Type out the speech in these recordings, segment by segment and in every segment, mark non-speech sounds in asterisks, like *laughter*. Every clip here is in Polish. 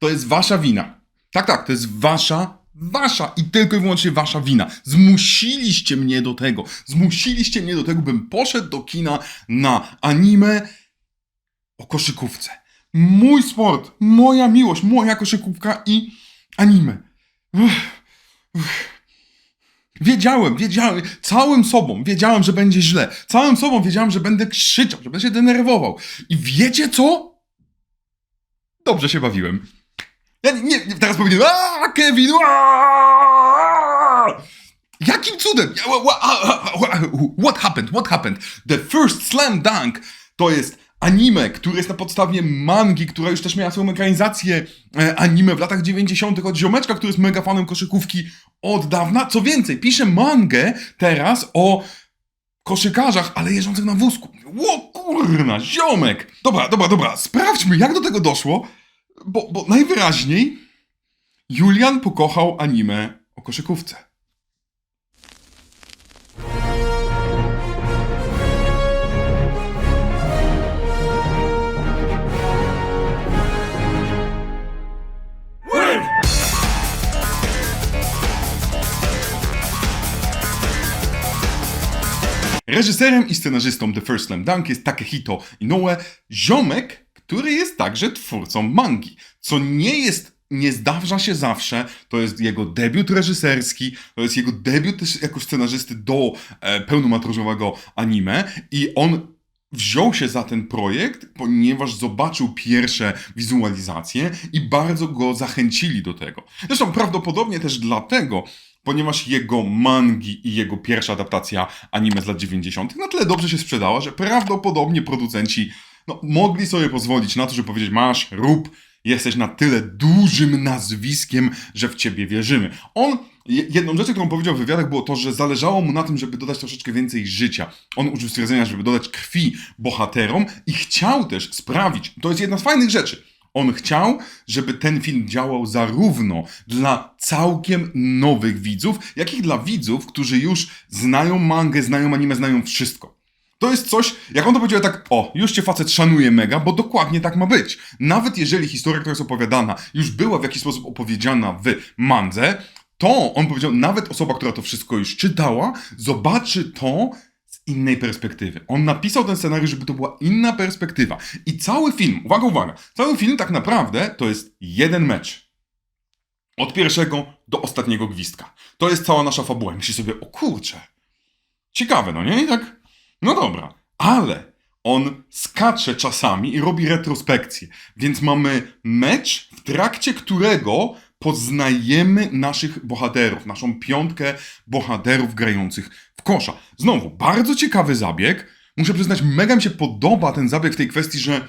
To jest wasza wina. Tak, tak, to jest wasza, wasza i tylko i wyłącznie wasza wina. Zmusiliście mnie do tego. Zmusiliście mnie do tego, bym poszedł do kina na anime o koszykówce. Mój sport, moja miłość, moja koszykówka i anime. Uff, uff. Wiedziałem, wiedziałem, całym sobą wiedziałem, że będzie źle. Całym sobą wiedziałem, że będę krzyczał, że będę się denerwował. I wiecie co? Dobrze się bawiłem. Ja nie, nie teraz powinienem. Aaa, Kevin! Aaa! Jakim cudem? What happened? What happened? The first slam dunk to jest anime, które jest na podstawie mangi, która już też miała swoją ekranizację e, anime w latach 90. od ziomeczka, który jest mega fanem koszykówki od dawna. Co więcej, pisze mangę teraz o koszykarzach, ale jeżdżących na wózku. Ło kurna, ziomek! Dobra, dobra, dobra, sprawdźmy, jak do tego doszło, bo, bo najwyraźniej Julian pokochał anime o koszykówce. Reżyserem i scenarzystą The First Slam Dunk jest Takehito Inoue, ziomek, który jest także twórcą mangi, co nie jest nie zdarza się zawsze. To jest jego debiut reżyserski, to jest jego debiut też jako scenarzysty do e, pełnometrażowego anime i on wziął się za ten projekt, ponieważ zobaczył pierwsze wizualizacje i bardzo go zachęcili do tego. Zresztą prawdopodobnie też dlatego, ponieważ jego mangi i jego pierwsza adaptacja anime z lat 90. na tyle dobrze się sprzedała, że prawdopodobnie producenci no, mogli sobie pozwolić na to, żeby powiedzieć: Masz, rób, jesteś na tyle dużym nazwiskiem, że w ciebie wierzymy. On, je- jedną rzeczą, którą powiedział w wywiadach, było to, że zależało mu na tym, żeby dodać troszeczkę więcej życia. On użył stwierdzenia, żeby dodać krwi bohaterom i chciał też sprawić, to jest jedna z fajnych rzeczy, on chciał, żeby ten film działał zarówno dla całkiem nowych widzów, jak i dla widzów, którzy już znają mangę, znają anime, znają wszystko. To jest coś, jak on to powiedział tak, o, już cię facet szanuje mega, bo dokładnie tak ma być. Nawet jeżeli historia, która jest opowiadana, już była w jakiś sposób opowiedziana w mandze, to on powiedział, nawet osoba, która to wszystko już czytała, zobaczy to z innej perspektywy. On napisał ten scenariusz, żeby to była inna perspektywa. I cały film, uwaga, uwaga, cały film tak naprawdę to jest jeden mecz. Od pierwszego do ostatniego gwizdka. To jest cała nasza fabuła. I Myślisz sobie, o kurczę, ciekawe, no nie? I tak, no dobra, ale on skacze czasami i robi retrospekcję. Więc mamy mecz, w trakcie którego poznajemy naszych bohaterów, naszą piątkę bohaterów grających w kosza. Znowu, bardzo ciekawy zabieg. Muszę przyznać, mega mi się podoba ten zabieg w tej kwestii, że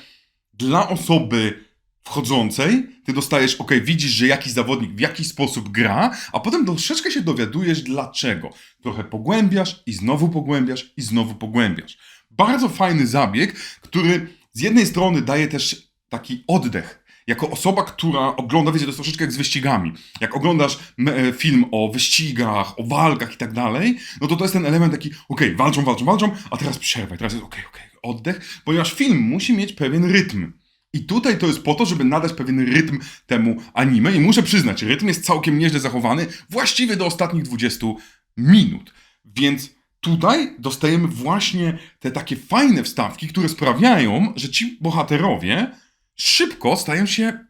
dla osoby wchodzącej ty dostajesz, ok, widzisz, że jakiś zawodnik w jakiś sposób gra, a potem troszeczkę się dowiadujesz dlaczego. Trochę pogłębiasz i znowu pogłębiasz i znowu pogłębiasz. Bardzo fajny zabieg, który z jednej strony daje też taki oddech. Jako osoba, która ogląda, wiecie, to jest troszeczkę jak z wyścigami. Jak oglądasz e, film o wyścigach, o walkach i tak dalej, no to to jest ten element taki, okej, walczą, walczą, walczą, a teraz przerwa, i teraz jest okej, okej, oddech, ponieważ film musi mieć pewien rytm. I tutaj to jest po to, żeby nadać pewien rytm temu anime i muszę przyznać, rytm jest całkiem nieźle zachowany, właściwie do ostatnich 20 minut. Więc tutaj dostajemy właśnie te takie fajne wstawki, które sprawiają, że ci bohaterowie szybko stają się,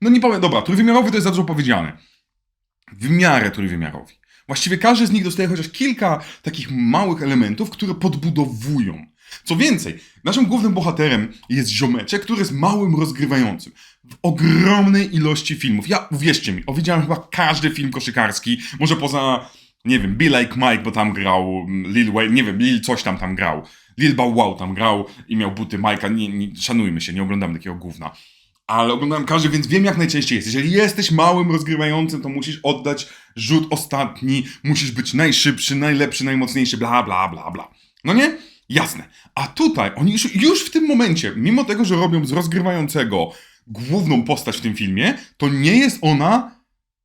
no nie powiem, dobra, trójwymiarowy to jest za dużo powiedziane. W miarę trójwymiarowi. Właściwie każdy z nich dostaje chociaż kilka takich małych elementów, które podbudowują. Co więcej, naszym głównym bohaterem jest ziomeczek, który jest małym rozgrywającym. W ogromnej ilości filmów. Ja, uwierzcie mi, widziałem chyba każdy film koszykarski, może poza, nie wiem, Be Like Mike, bo tam grał mm, Lil Wayne, nie wiem, Lil coś tam tam grał. Lil Bow Wow tam grał i miał buty Majka, nie, nie, szanujmy się, nie oglądam takiego gówna. Ale oglądałem każdy, więc wiem jak najczęściej jest. Jeżeli jesteś małym rozgrywającym, to musisz oddać rzut ostatni, musisz być najszybszy, najlepszy, najmocniejszy, bla, bla, bla, bla. No nie? Jasne. A tutaj oni już, już w tym momencie, mimo tego, że robią z rozgrywającego główną postać w tym filmie, to nie jest ona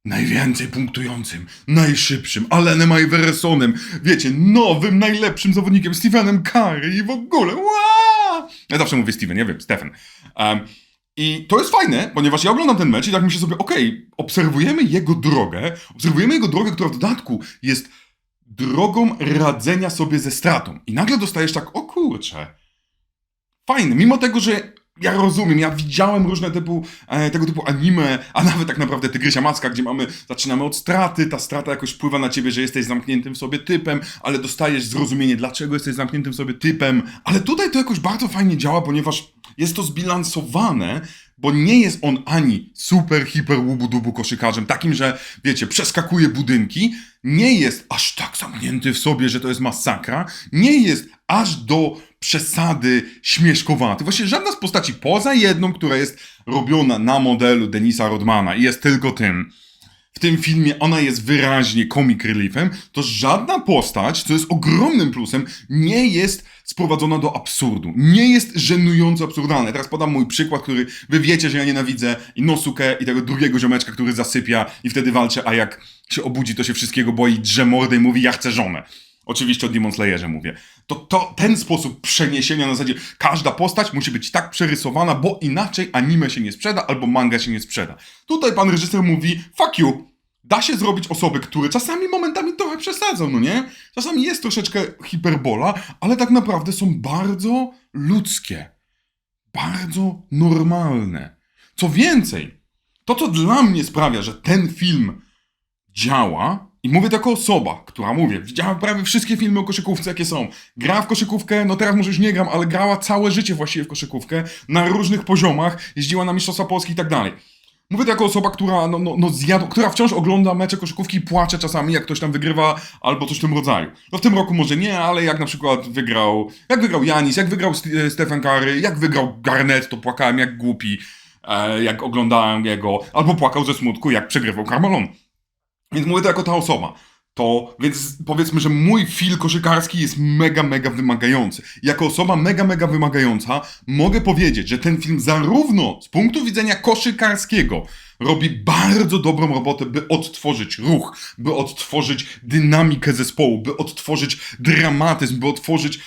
najwięcej punktującym, najszybszym, Alenem Iversonem, wiecie, nowym, najlepszym zawodnikiem, Stephenem Curry i w ogóle. Ja zawsze mówię Steven, nie wiem, Stephen. Um, I to jest fajne, ponieważ ja oglądam ten mecz i tak myślę sobie, okej, obserwujemy jego drogę, obserwujemy jego drogę, która w dodatku jest drogą radzenia sobie ze stratą. I nagle dostajesz tak, o kurczę, fajny, mimo tego, że ja rozumiem, ja widziałem różne typu, e, tego typu anime, a nawet tak naprawdę Tygrysia Macka, gdzie mamy, zaczynamy od straty, ta strata jakoś wpływa na ciebie, że jesteś zamkniętym sobie typem, ale dostajesz zrozumienie, dlaczego jesteś zamkniętym sobie typem. Ale tutaj to jakoś bardzo fajnie działa, ponieważ jest to zbilansowane, bo nie jest on ani super, hiper, łubu-dubu koszykarzem, takim, że wiecie, przeskakuje budynki, nie jest aż tak zamknięty w sobie, że to jest masakra, nie jest aż do przesady śmieszkowaty. Właściwie żadna z postaci, poza jedną, która jest robiona na modelu Denisa Rodmana i jest tylko tym, w tym filmie ona jest wyraźnie comic reliefem, to żadna postać, co jest ogromnym plusem, nie jest sprowadzona do absurdu. Nie jest żenująco absurdalne. Teraz podam mój przykład, który wy wiecie, że ja nienawidzę Inosuke i tego drugiego ziomeczka, który zasypia i wtedy walczy, a jak się obudzi, to się wszystkiego boi, drze mordę i mówi, ja chcę żonę. Oczywiście o Demon Slayerze mówię. To, to ten sposób przeniesienia na zasadzie każda postać musi być tak przerysowana, bo inaczej anime się nie sprzeda albo manga się nie sprzeda. Tutaj pan reżyser mówi fuck you. Da się zrobić osoby, które czasami momentami trochę przesadzą, no nie? Czasami jest troszeczkę hiperbola, ale tak naprawdę są bardzo ludzkie. Bardzo normalne. Co więcej, to co dla mnie sprawia, że ten film działa, i mówię to jako osoba, która, mówię, widziała prawie wszystkie filmy o koszykówce, jakie są. Gra w koszykówkę, no teraz może już nie gram, ale grała całe życie właściwie w koszykówkę, na różnych poziomach, jeździła na Mistrzostwa Polski i tak dalej. Mówię to jako osoba, która, no, no, no zjadł, która wciąż ogląda mecze koszykówki i płacze czasami, jak ktoś tam wygrywa, albo coś w tym rodzaju. No w tym roku może nie, ale jak na przykład wygrał, jak wygrał Janis, jak wygrał St Stephen Curry, jak wygrał Garnett, to płakałem jak głupi, e, jak oglądałem jego, albo płakał ze smutku, jak przegrywał Carmelon. Więc mówię to jako ta osoba. To, więc powiedzmy, że mój fil koszykarski jest mega, mega wymagający. Jako osoba mega, mega wymagająca mogę powiedzieć, że ten film zarówno z punktu widzenia koszykarskiego robi bardzo dobrą robotę, by odtworzyć ruch, by odtworzyć dynamikę zespołu, by odtworzyć dramatyzm, by odtworzyć,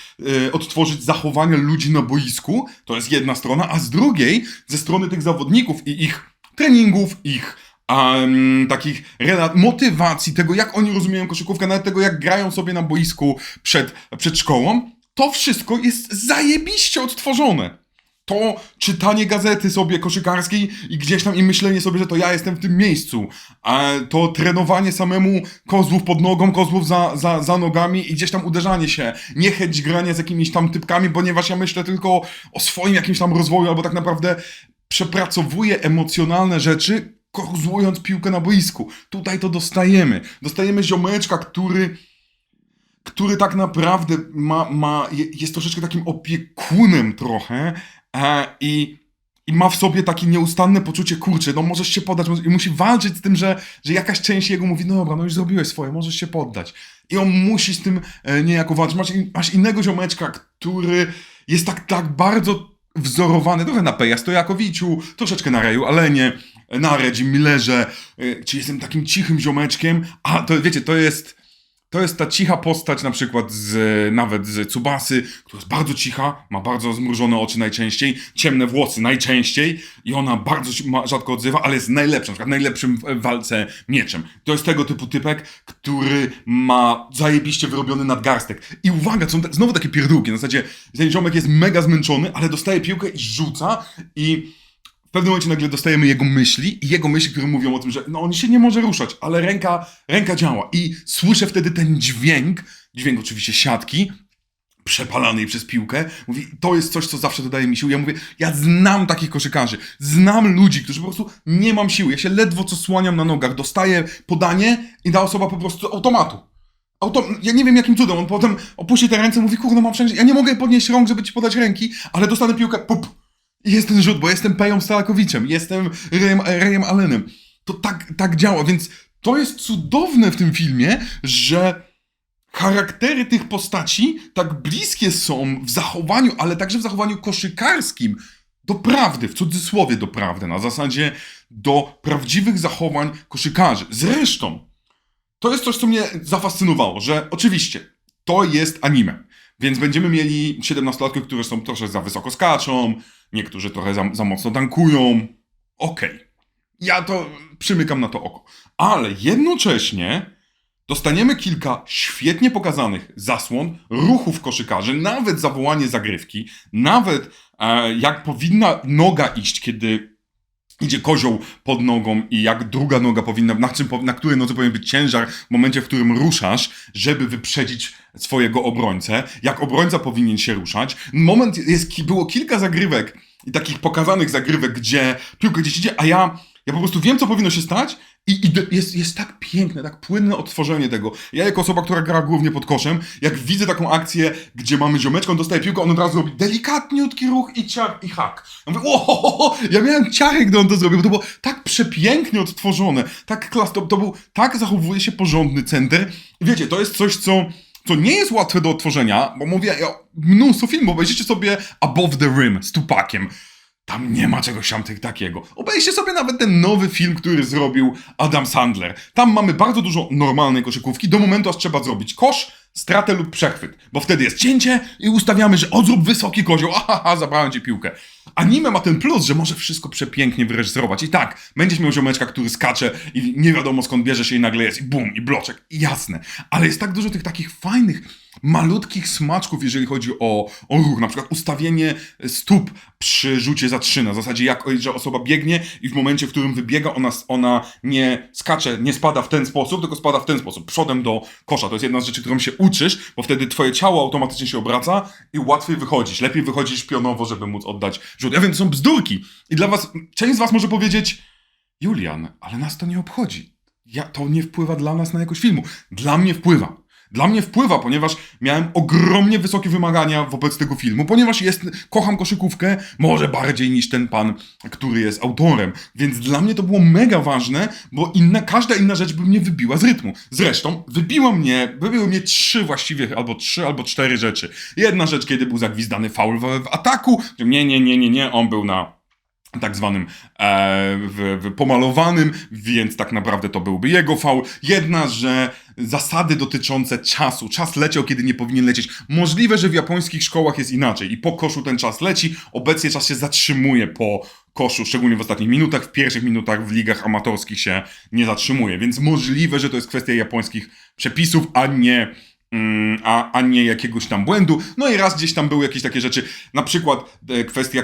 e, odtworzyć zachowania ludzi na boisku. To jest jedna strona, a z drugiej, ze strony tych zawodników i ich treningów, ich um, takich relat, motywacji, tego jak oni rozumieją koszykówkę, nawet tego jak grają sobie na boisku przed, przed szkołą, to wszystko jest zajebiście odtworzone. To czytanie gazety sobie koszykarskiej i gdzieś tam i myślenie sobie, że to ja jestem w tym miejscu. A to trenowanie samemu kozłów pod nogą, kozłów za, za, za nogami i gdzieś tam uderzanie się. Nie chęć grania z jakimiś tam typkami, ponieważ ja myślę tylko o swoim jakimś tam rozwoju, albo tak naprawdę przepracowuję emocjonalne rzeczy, kozłując piłkę na boisku. Tutaj to dostajemy. Dostajemy ziomeczka, który który tak naprawdę ma, ma, jest troszeczkę takim opiekunem trochę e, i, i ma w sobie takie nieustanne poczucie, kurczę, no możesz się poddać i musi walczyć z tym, że, że jakaś część jego mówi, no dobra, no już zrobiłeś swoje, możesz się poddać. I on musi z tym e, niejako walczyć. Masz, masz innego ziomeczka, który jest tak, tak bardzo wzorowany trochę na Peja Stojakowiciu, troszeczkę na Reju Alenie, na Reggie Millerze, y, czy jestem takim cichym ziomeczkiem, a to wiecie, to jest to jest ta cicha postać na przykład z, nawet z Tsubasy, która jest bardzo cicha, ma bardzo zmrużone oczy najczęściej, ciemne włosy najczęściej i ona bardzo rzadko odzywa, ale jest najlepszym, na przykład najlepszym w walce mieczem. To jest tego typu typek, który ma zajebiście wyrobiony nadgarstek. I uwaga, są te, znowu takie pierdółki, na zasadzie ten ziomek jest mega zmęczony, ale dostaje piłkę i rzuca i pewnym momencie nagle dostajemy jego myśli i jego myśli, które mówią o tym, że no on się nie może ruszać, ale ręka, ręka działa. I słyszę wtedy ten dźwięk, dźwięk oczywiście siatki, przepalanej przez piłkę. Mówi, to jest coś, co zawsze dodaje mi sił. Ja mówię, ja znam takich koszykarzy, znam ludzi, którzy po prostu nie mam siły. Ja się ledwo co słaniam na nogach, dostaję podanie i ta osoba po prostu automatu. Auto, ja nie wiem jakim cudem, on potem opuści te ręce, mówi, kurde, mam wszędzie, ja nie mogę podnieść rąk, żeby ci podać ręki, ale dostanę piłkę, pup, jest ten rzut, bo jestem Peją Stalakowiczem, jestem Rejem, Rejem Allenem. To tak, tak działa, więc to jest cudowne w tym filmie, że charaktery tych postaci tak bliskie są w zachowaniu, ale także w zachowaniu koszykarskim do prawdy, w cudzysłowie do prawdy, na zasadzie do prawdziwych zachowań koszykarzy. Zresztą, to jest coś, co mnie zafascynowało, że oczywiście to jest anime. Więc będziemy mieli 17-latków, które są trochę za wysoko skaczą, niektórzy trochę za, za mocno tankują. Okej. Ja to przymykam na to oko. Ale jednocześnie dostaniemy kilka świetnie pokazanych zasłon, ruchów koszykarzy, nawet zawołanie zagrywki, nawet e, jak powinna noga iść, kiedy idzie kozioł pod nogą i jak druga noga powinna, na, czym, na której nodze powinien być ciężar w momencie, w którym ruszasz, żeby wyprzedzić swojego obrońcę, jak obrońca powinien się ruszać. Moment, jest, było kilka zagrywek i takich pokazanych zagrywek, gdzie piłka gdzieś idzie, a ja, ja po prostu wiem, co powinno się stać i, i jest, jest tak piękne, tak płynne odtworzenie tego. Ja jako osoba, która gra głównie pod koszem, jak widzę taką akcję, gdzie mamy ziomeczkę, on dostaje piłkę, on od razu robi delikatniutki ruch i ciach i hak. Ja mówię, o, ja miałem ciarę, gdy on to zrobił, bo to było tak przepięknie odtworzone, tak klas, to, to był, tak zachowuje się porządny center. Wiecie, to jest coś, co co nie jest łatwe do odtworzenia, bo mówię, ja, mnóstwo filmów, obejrzyjcie sobie Above the Rim z Tupakiem. Tam nie ma czegoś tam takiego. Obejrzcie sobie nawet ten nowy film, który zrobił Adam Sandler. Tam mamy bardzo dużo normalnej koszykówki, do momentu aż trzeba zrobić kosz, stratę lub przechwyt. Bo wtedy jest cięcie i ustawiamy, że o zrób wysoki kozioł, *laughs* ahaha, zabrałem ci piłkę. Anime ma ten plus, że może wszystko przepięknie wyreżyserować. I tak, będziesz miał ziomeczka, który skacze i nie wiadomo skąd bierze się i nagle jest i bum, i bloczek. I jasne. Ale jest tak dużo tych takich fajnych, malutkich smaczków, jeżeli chodzi o, o ruch. Na przykład ustawienie stóp przy rzucie za trzy. Na zasadzie jak, że osoba biegnie i w momencie, w którym wybiega, ona, ona nie skacze, nie spada w ten sposób, tylko spada w ten sposób, przodem do kosza. To jest jedna z rzeczy, którą się uczysz, bo wtedy twoje ciało automatycznie się obraca i łatwiej wychodzisz. Lepiej wychodzisz pionowo, żeby móc oddać rzut. Ja wiem, to są bzdurki. I dla was, część z was może powiedzieć, Julian, ale nas to nie obchodzi. Ja, to nie wpływa dla nas na jakość filmu. Dla mnie wpływa. Dla mnie wpływa, ponieważ miałem ogromnie wysokie wymagania wobec tego filmu, ponieważ jest, kocham koszykówkę może bardziej niż ten pan, który jest autorem. Więc dla mnie to było mega ważne, bo inna, każda inna rzecz by mnie wybiła z rytmu. Zresztą wybiła mnie, wybiły mnie trzy właściwie, albo trzy, albo cztery rzeczy. Jedna rzecz, kiedy był zagwizdany faul w, w ataku, nie, nie, nie, nie, nie, on był na tak zwanym e, w, w pomalowanym, więc tak naprawdę to byłby jego faul. Jedna, że zasady dotyczące czasu. Czas leciał, kiedy nie powinien lecieć. Możliwe, że w japońskich szkołach jest inaczej i po koszu ten czas leci. Obecnie czas się zatrzymuje po koszu, szczególnie w ostatnich minutach. W pierwszych minutach w ligach amatorskich się nie zatrzymuje, więc możliwe, że to jest kwestia japońskich przepisów, a nie a, a nie jakiegoś tam błędu. No i raz gdzieś tam były jakieś takie rzeczy, na przykład e, kwestia,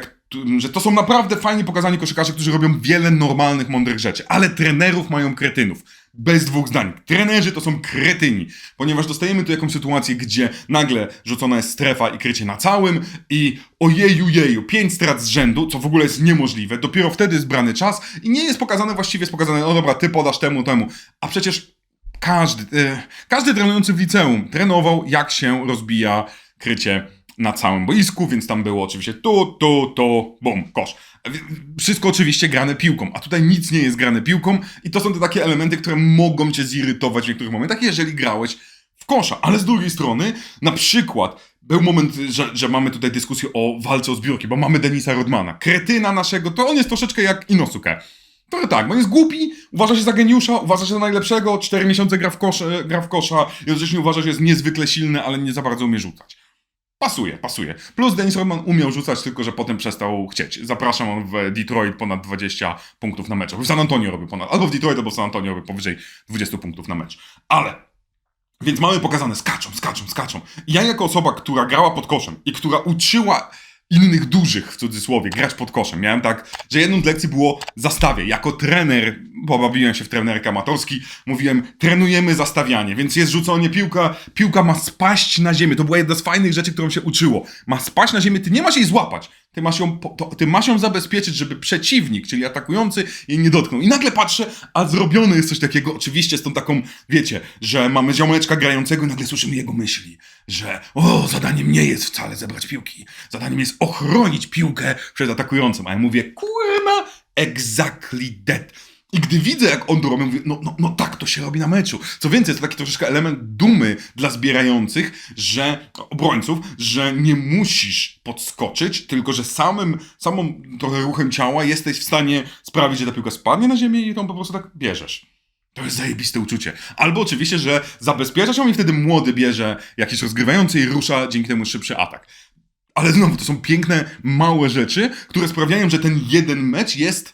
że to są naprawdę fajnie pokazani koszykarze, którzy robią wiele normalnych, mądrych rzeczy, ale trenerów mają kretynów. Bez dwóch zdań. Trenerzy to są kretyni, ponieważ dostajemy tu jakąś sytuację, gdzie nagle rzucona jest strefa i krycie na całym i ojeju jeju, pięć strat z rzędu, co w ogóle jest niemożliwe. Dopiero wtedy jest brany czas i nie jest pokazane właściwie, jest pokazane, no dobra, ty podasz temu, temu. A przecież każdy, e, każdy trenujący w liceum trenował, jak się rozbija krycie na całym boisku, więc tam było oczywiście tu, tu, tu, bum, kosz. Wszystko oczywiście grane piłką, a tutaj nic nie jest grane piłką i to są te takie elementy, które mogą cię zirytować w niektórych momentach, jeżeli grałeś w kosza. Ale z drugiej strony, na przykład, był moment, że, że mamy tutaj dyskusję o walce o zbiórki, bo mamy Denisa Rodmana. Kretyna naszego, to on jest troszeczkę jak Inosuke. Trochę tak, on jest głupi, uważa się za geniusza, uważa się za najlepszego, 4 miesiące gra w, kosz, gra w kosza, jednocześnie uważa, że jest niezwykle silny, ale nie za bardzo umie rzucać. Pasuje, pasuje. Plus Dennis Rodman umiał rzucać, tylko że potem przestał chcieć. Zapraszam, on w Detroit ponad 20 punktów na mecz. W San Antonio robił ponad, albo w Detroit, albo w San Antonio robił powyżej 20 punktów na mecz. Ale więc mamy pokazane, skaczą, skaczą, skaczą. Ja jako osoba, która grała pod koszem i która uczyła innych dużych, w cudzysłowie, grać pod koszem. Miałem tak, że jedną z lekcji było zastawie. Jako trener, bo bawiłem się w trenerek amatorski, mówiłem, trenujemy zastawianie, więc jest rzucenie piłka, piłka ma spaść na ziemię. To była jedna z fajnych rzeczy, którą się uczyło. Ma spaść na ziemię, ty nie masz jej złapać. Ty masz, ją, ty masz ją zabezpieczyć, żeby przeciwnik, czyli atakujący, jej nie dotknął. I nagle patrzę, a zrobione jest coś takiego, oczywiście z tą taką, wiecie, że mamy ziomeczka grającego i nagle słyszymy jego myśli, że o, zadaniem nie jest wcale zebrać piłki. Zadaniem jest ochronić piłkę przed atakującym. A ja mówię, kurna, exactly that. I gdy widzę, jak on to robi, mówię, no, no, no tak to się robi na meczu. Co więcej, to taki troszeczkę element dumy dla zbierających, że obrońców, że nie musisz podskoczyć, tylko że samym, samą trochę ruchem ciała jesteś w stanie sprawić, że ta piłka spadnie na ziemię i tą po prostu tak bierzesz. To jest zajebiste uczucie. Albo oczywiście, że zabezpiecza się i wtedy młody bierze jakiś rozgrywający i rusza dzięki temu szybszy atak. Ale znowu, to są piękne, małe rzeczy, które sprawiają, że ten jeden mecz jest,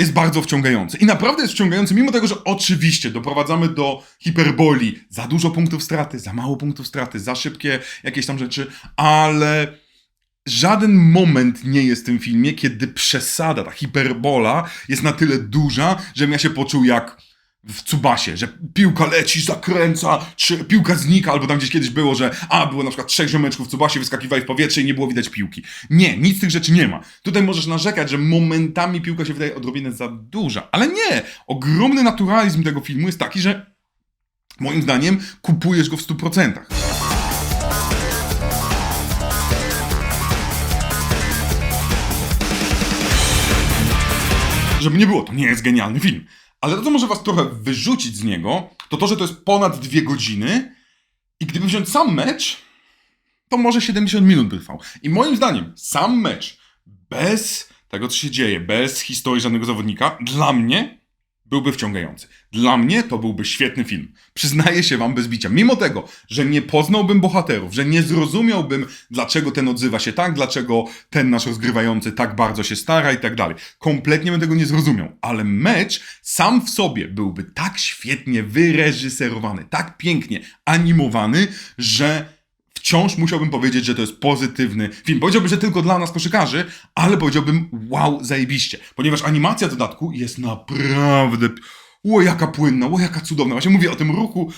jest bardzo wciągający. I naprawdę jest wciągający, mimo tego, że oczywiście doprowadzamy do hiperboli. Za dużo punktów straty, za mało punktów straty, za szybkie jakieś tam rzeczy, ale żaden moment nie jest w tym filmie, kiedy przesada, ta hiperbola jest na tyle duża, żebym ja się poczuł jak w Cubasie, że piłka leci, zakręca, czy piłka znika, albo tam gdzieś kiedyś było, że a, było na przykład trzech ziomeczków w Cubasie, wyskakiwali w powietrze i nie było widać piłki. Nie, nic z tych rzeczy nie ma. Tutaj możesz narzekać, że momentami piłka się wydaje odrobinę za duża, ale nie! Ogromny naturalizm tego filmu jest taki, że moim zdaniem kupujesz go w 100%. Żeby nie było, to nie jest genialny film. Ale to, co może was trochę wyrzucić z niego, to to, że to jest ponad dwie godziny i gdyby wziąć sam mecz, to może 70 minut by trwał. I moim zdaniem sam mecz, bez tego, co się dzieje, bez historii żadnego zawodnika, dla mnie byłby wciągający. Dla mnie to byłby świetny film. Przyznaję się wam bez bicia. Mimo tego, że nie poznałbym bohaterów, że nie zrozumiałbym, dlaczego ten odzywa się tak, dlaczego ten nasz rozgrywający tak bardzo się stara i tak dalej. Kompletnie bym tego nie zrozumiał. Ale mecz sam w sobie byłby tak świetnie wyreżyserowany, tak pięknie animowany, że wciąż musiałbym powiedzieć, że to jest pozytywny film. Powiedziałbym, że tylko dla nas koszykarzy, ale powiedziałbym wow, zajebiście. Ponieważ animacja w dodatku jest naprawdę... O, jaka płynna, o, jaka cudowna. Właśnie mówię o tym ruchu,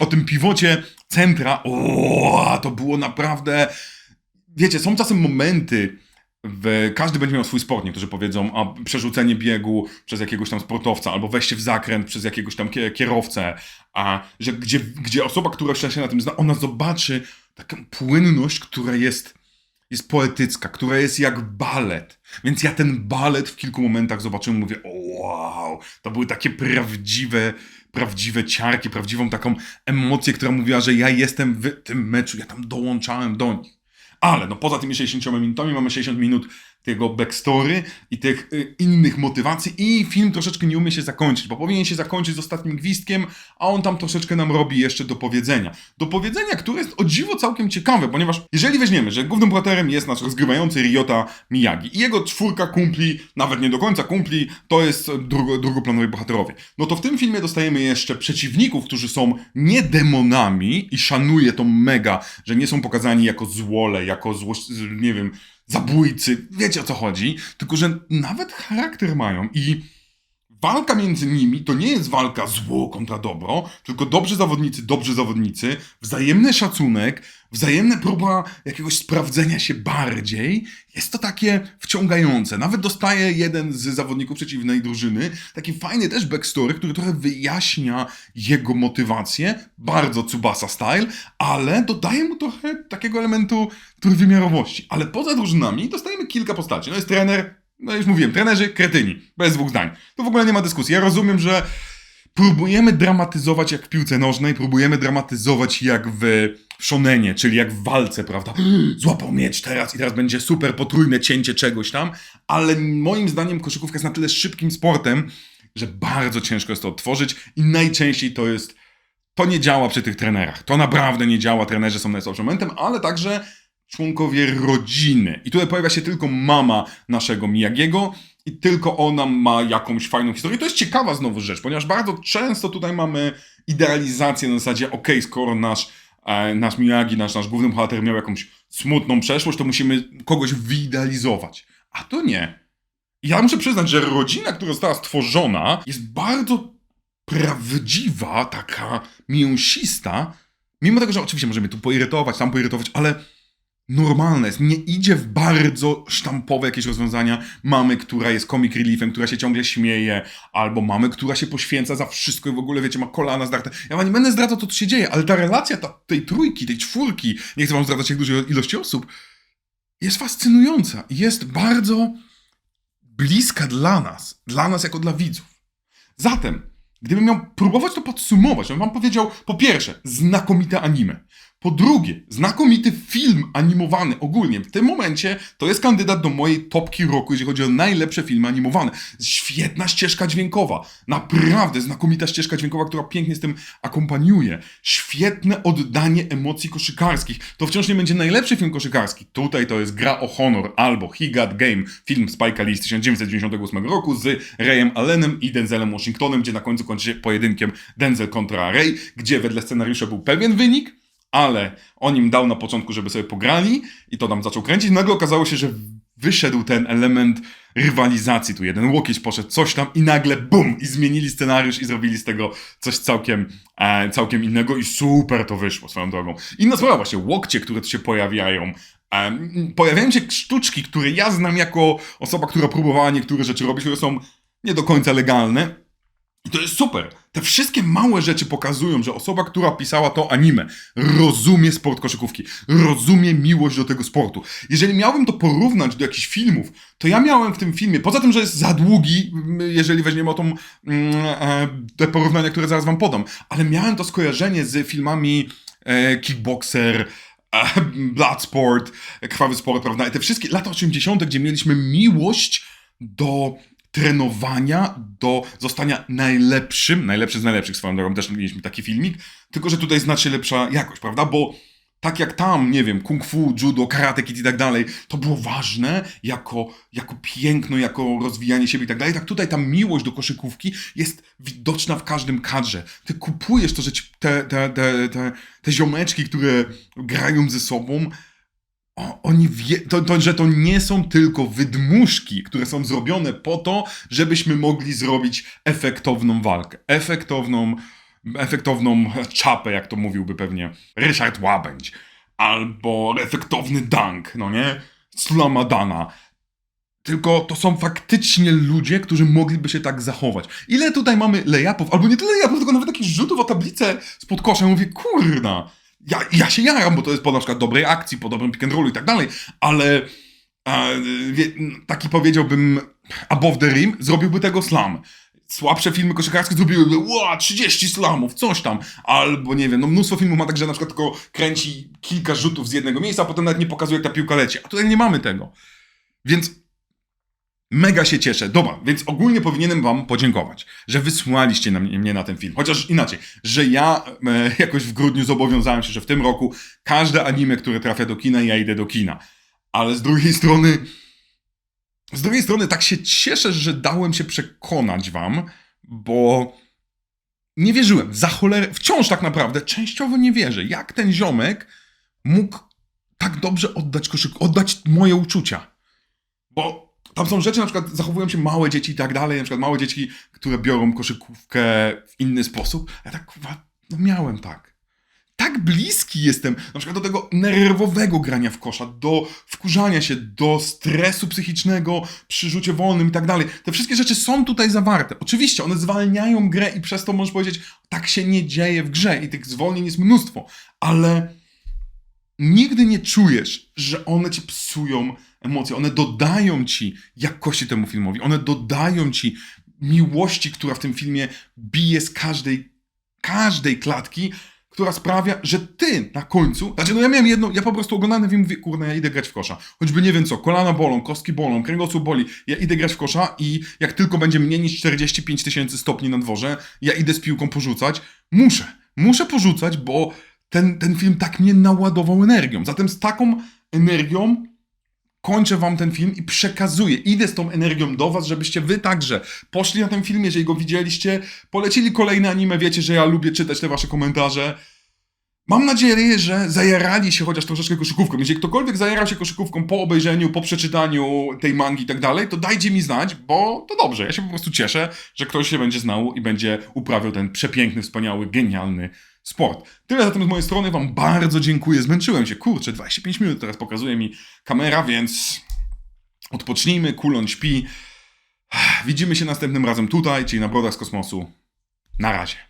o tym piwocie centra. O, to było naprawdę... Wiecie, są czasem momenty, w, każdy będzie miał swój sport. Niektórzy powiedzą, a przerzucenie biegu przez jakiegoś tam sportowca, albo wejście w zakręt przez jakiegoś tam kie- kierowcę, a że gdzie, gdzie osoba, która się na tym zna, ona zobaczy taką płynność, która jest, jest poetycka, która jest jak balet. Więc ja ten balet w kilku momentach zobaczyłem mówię, o wow, to były takie prawdziwe, prawdziwe ciarki, prawdziwą taką emocję, która mówiła, że ja jestem w tym meczu, ja tam dołączałem do nich. Ale no poza tymi 60 minutami mamy 60 minut tego backstory i tych y, innych motywacji i film troszeczkę nie umie się zakończyć, bo powinien się zakończyć z ostatnim gwizdkiem, a on tam troszeczkę nam robi jeszcze do powiedzenia. Do powiedzenia, które jest o dziwo całkiem ciekawe, ponieważ jeżeli weźmiemy, że głównym bohaterem jest nasz rozgrywający Ryota Miyagi i jego czwórka kumpli, nawet nie do końca kumpli, to jest drugo, drugoplanowi bohaterowie. No to w tym filmie dostajemy jeszcze przeciwników, którzy są nie demonami i szanuje to mega, że nie są pokazani jako złole, jako złość, nie wiem, zabójcy, wiecie o co chodzi, tylko że nawet charakter mają i walka między nimi to nie jest walka zło kontra dobro, tylko dobrzy zawodnicy, dobrzy zawodnicy, wzajemny szacunek, wzajemna próba jakiegoś sprawdzenia się bardziej. Jest to takie wciągające. Nawet dostaje jeden z zawodników przeciwnej drużyny taki fajny też backstory, który trochę wyjaśnia jego motywację, bardzo Tsubasa style, ale dodaje mu trochę takiego elementu trójwymiarowości. Ale poza drużynami dostajemy kilka postaci. No jest trener, no już mówiłem, trenerzy kretyni, bez dwóch zdań. To w ogóle nie ma dyskusji. Ja rozumiem, że próbujemy dramatyzować jak w piłce nożnej, próbujemy dramatyzować jak w szonenie, czyli jak w walce, prawda? *gasps* Złapał miecz teraz i teraz będzie super potrójne cięcie czegoś tam, ale moim zdaniem koszykówka jest na tyle szybkim sportem, że bardzo ciężko jest to odtworzyć i najczęściej to jest to nie działa przy tych trenerach. To naprawdę nie działa. Trenerzy są najsłabszym momentem, ale także członkowie rodziny. I tutaj pojawia się tylko mama naszego Miyagiego i tylko ona ma jakąś fajną historię. To jest ciekawa znowu rzecz, ponieważ bardzo często tutaj mamy idealizację na zasadzie, ok, skoro nasz, e, nasz Miyagi, nasz, nasz główny bohater miał jakąś smutną przeszłość, to musimy kogoś wyidealizować. A to nie. Ja muszę przyznać, że rodzina, która została stworzona, jest bardzo prawdziwa, taka mięsista, mimo tego, że oczywiście możemy tu poirytować, tam poirytować, ale normalne jest. Nie idzie w bardzo sztampowe jakieś rozwiązania mamy, która jest comic reliefem, która się ciągle śmieje, albo mamy, która się poświęca za wszystko i w ogóle, wiecie, ma kolana zdarte. Ja wam nie będę zdradzał to, co się dzieje, ale ta relacja ta, tej trójki, tej czwórki, nie chcę wam zdradzać jak dużej ilości osób, jest fascynująca i jest bardzo bliska dla nas, dla nas jako dla widzów. Zatem, gdybym miał próbować to podsumować, bym wam powiedział, po pierwsze, znakomite anime. Po drugie, znakomity film animowany ogólnie. W tym momencie to jest kandydat do mojej topki roku, jeżeli chodzi o najlepsze filmy animowane. Świetna ścieżka dźwiękowa. Naprawdę znakomita ścieżka dźwiękowa, która pięknie z tym akompaniuje. Świetne oddanie emocji koszykarskich. To wciąż nie będzie najlepszy film koszykarski. Tutaj to jest Gra o Honor albo He Got Game, film Spike'a Lee z 1998 roku z Rayem Allenem i Denzelem Washingtonem, gdzie na końcu kończy się pojedynkiem Denzel kontra Ray, gdzie wedle scenariusza był pewien wynik, ale on im dał na początku, żeby sobie pograli i to tam zaczął kręcić. Nagle okazało się, że wyszedł ten element rywalizacji. Tu jeden łokieć poszedł, coś tam i nagle bum! I zmienili scenariusz i zrobili z tego coś całkiem, e, całkiem innego i super to wyszło swoją drogą. Inna sprawa właśnie, łokcie, które tu się pojawiają. E, pojawiają się sztuczki, które ja znam jako osoba, która próbowała niektóre rzeczy robić, które są nie do końca legalne. I to jest super. Te wszystkie małe rzeczy pokazują, że osoba, która pisała to anime, rozumie sport koszykówki, rozumie miłość do tego sportu. Jeżeli miałbym to porównać do jakichś filmów, to ja miałem w tym filmie, poza tym, że jest za długi, jeżeli weźmiemy o tą, e, te porównania, które zaraz wam podam, ale miałem to skojarzenie z filmami e, Kickboxer, e, Bloodsport, Krwawy Sport, prawda? I te wszystkie lata 80., gdzie mieliśmy miłość do trenowania do zostania najlepszym, najlepszy z najlepszych swoją drogą, też mieliśmy taki filmik, tylko że tutaj znacznie lepsza jakość, prawda? Bo tak jak tam, nie wiem, kung fu, judo, karate kid i tak dalej, to było ważne jako, jako piękno, jako rozwijanie siebie i tak dalej, tak tutaj ta miłość do koszykówki jest widoczna w każdym kadrze. Ty kupujesz to, że te, te, te, te, te ziomeczki, które grają ze sobą, oni wie, to, to, że to nie są tylko wydmuszki, które są zrobione po to, żebyśmy mogli zrobić efektowną walkę. Efektowną, efektowną czapę, jak to mówiłby pewnie Ryszard Łabędź. Albo efektowny dunk, no nie? Slamadana. Tylko to są faktycznie ludzie, którzy mogliby się tak zachować. Ile tutaj mamy lejapów, albo nie tyle lejapów, tylko nawet takich rzutów o tablicę spod kosza. Ja mówię, kurna, ja, ja się jaram, bo to jest po na przykład dobrej akcji, po dobrym pick and rollu i tak dalej, ale e, wie, taki powiedziałbym above the rim, zrobiłby tego slam. Słabsze filmy koszykarskie zrobiłyby ła, 30 slamów, coś tam. Albo nie wiem, no mnóstwo filmów ma tak, że na przykład tylko kręci kilka rzutów z jednego miejsca, a potem nawet nie pokazuje, jak ta piłka leci. A tutaj nie mamy tego. Więc Mega się cieszę. Dobra, więc ogólnie powinienem wam podziękować, że wysłaliście na mnie, mnie na ten film. Chociaż inaczej, że ja e, *laughs* jakoś w grudniu zobowiązałem się, że w tym roku każde anime, które trafia do kina, ja idę do kina. Ale z drugiej strony, z drugiej strony tak się cieszę, że dałem się przekonać wam, bo nie wierzyłem. Za cholerę, wciąż tak naprawdę, częściowo nie wierzę. Jak ten ziomek mógł tak dobrze oddać koszyk, oddać moje uczucia. Bo tam są rzeczy, na przykład zachowują się małe dzieci i tak dalej, na przykład małe dzieci, które biorą koszykówkę w inny sposób. Ja tak, kurwa, no miałem tak. Tak bliski jestem, na przykład do tego nerwowego grania w kosza, do wkurzania się, do stresu psychicznego przy rzucie wolnym i tak dalej. Te wszystkie rzeczy są tutaj zawarte. Oczywiście one zwalniają grę i przez to możesz powiedzieć, tak się nie dzieje w grze i tych zwolnień jest mnóstwo, ale nigdy nie czujesz, że one ci psują emocje, one dodają ci jakości temu filmowi, one dodają ci miłości, która w tym filmie bije z każdej, każdej klatki, która sprawia, że ty na końcu, znaczy no ja miałem jedną, ja po prostu oglądałem ten film mówię, kurna, ja idę grać w kosza. Choćby nie wiem co, kolana bolą, kostki bolą, kręgosłup boli, ja idę grać w kosza i jak tylko będzie mniej niż 45 tysięcy stopni na dworze, ja idę z piłką porzucać, muszę, muszę porzucać, bo ten, ten film tak mnie naładował energią. Zatem z taką energią kończę wam ten film i przekazuję. Idę z tą energią do was, żebyście wy także poszli na ten film, jeżeli go widzieliście, polecili kolejne anime, wiecie, że ja lubię czytać te wasze komentarze. Mam nadzieję, że zajarali się chociaż troszeczkę koszykówką. Jeżeli ktokolwiek zajarał się koszykówką po obejrzeniu, po przeczytaniu tej mangi i tak dalej, to dajcie mi znać, bo to dobrze. Ja się po prostu cieszę, że ktoś się będzie znał i będzie uprawiał ten przepiękny, wspaniały, genialny sport. Tyle zatem z mojej strony Wam bardzo dziękuję. Zmęczyłem się. Kurczę, 25 minut teraz pokazuje mi kamera, więc odpocznijmy. Kulon śpi. Widzimy się następnym razem tutaj, czyli na Brodach z Kosmosu. Na razie.